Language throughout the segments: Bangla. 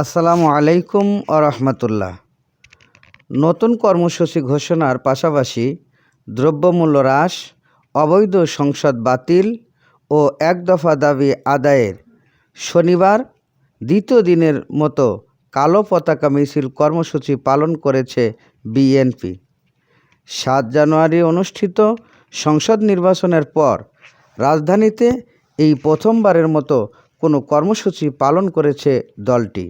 আসসালামু আলাইকুম ও রহমতুল্লাহ। নতুন কর্মসূচি ঘোষণার পাশাপাশি দ্রব্যমূল্য হ্রাস, অবৈধ সংসদ বাতিল ও এক দফা দাবি আদায়ের শনিবার, দ্বিতীয় দিনের মতো কালো পতাকা মিছিল কর্মসূচি পালন করেছে বিএনপি। সাত জানুয়ারি অনুষ্ঠিত সংসদ নির্বাচনের পর রাজধানীতে এই প্রথমবারের মতো কোনো কর্মসূচি পালন করেছে দলটি।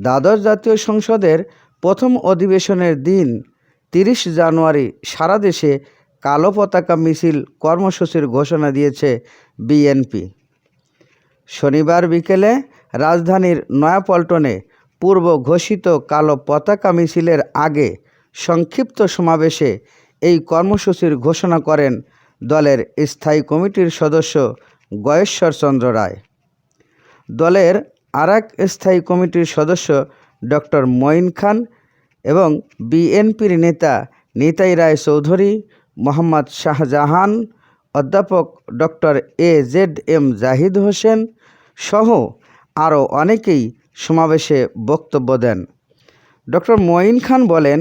দ্বাদশ জাতীয় সংসদের প্রথম অধিবেশনের দিন তিরিশ জানুয়ারি সারা দেশে কালো পতাকা মিছিল কর্মসূচির ঘোষণা দিয়েছে বিএনপি। শনিবার বিকেলে রাজধানীর নয়াপল্টনে পূর্ব ঘোষিত কালো পতাকা মিছিলের আগে সংক্ষিপ্ত সমাবেশে এই কর্মসূচির ঘোষণা করেন দলের স্থায়ী কমিটির সদস্য গয়েশ্বর চন্দ্র রায়। দলের আরেক স্থায়ী কমিটির সদস্য ডক্টর মঈন খান এবং বিএনপির নেতা নিতাই রায় চৌধুরী, মোহাম্মদ শাহজাহান, অধ্যাপক doctor A Z M Zahid Hossain সহ আরও অনেকেই সমাবেশে বক্তব্য দেন। ডক্টর মঈন খান বলেন,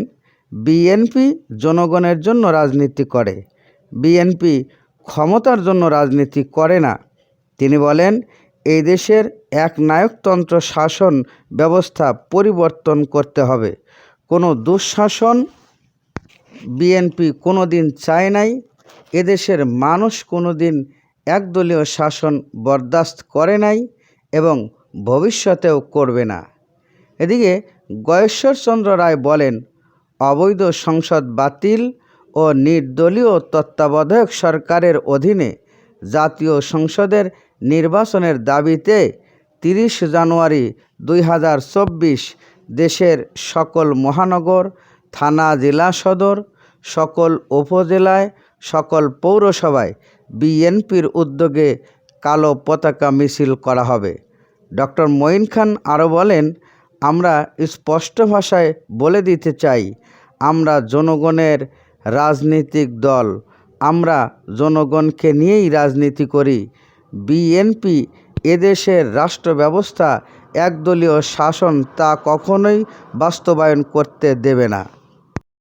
বিএনপি জনগণের জন্য রাজনীতি করে, বিএনপি ক্ষমতার জন্য রাজনীতি করে না। তিনি বলেন এই দেশের এক নায়কতন্ত্র শাসন ব্যবস্থা পরিবর্তন করতে হবে। কোনো দুঃশাসন বিএনপি কোনো দিন চায় নাই। এদেশের মানুষ কোনো দিন একদলীয় শাসন বরদাস্ত করে নাই এবং ভবিষ্যতেও করবে না। এদিকে গয়েশ্বরচন্দ্র রায় বলেন, অবৈধ সংসদ বাতিল ও নির্দলীয় তত্ত্বাবধায়ক সরকারের অধীনে জাতীয় সংসদের নির্বাচনের দাবিতে তিরিশ জানুয়ারি দুই হাজার চব্বিশ দেশের সকল মহানগর, থানা, জেলা সদর, সকল উপজেলায়, সকল পৌরসভায় বিএনপির উদ্যোগে কালো পতাকা মিছিল করা হবে। ডক্টর মঈন খান আরও বলেন, আমরা স্পষ্ট ভাষায় বলে দিতে চাই, আমরা জনগণের রাজনৈতিক দল আমরা জনগণকে নিয়েই রাজনীতি করি। বিএনপি এদেশের রাষ্ট্র ব্যবস্থা একদলীয় শাসন তা কখনোই বাস্তবায়ন করতে দেবে না।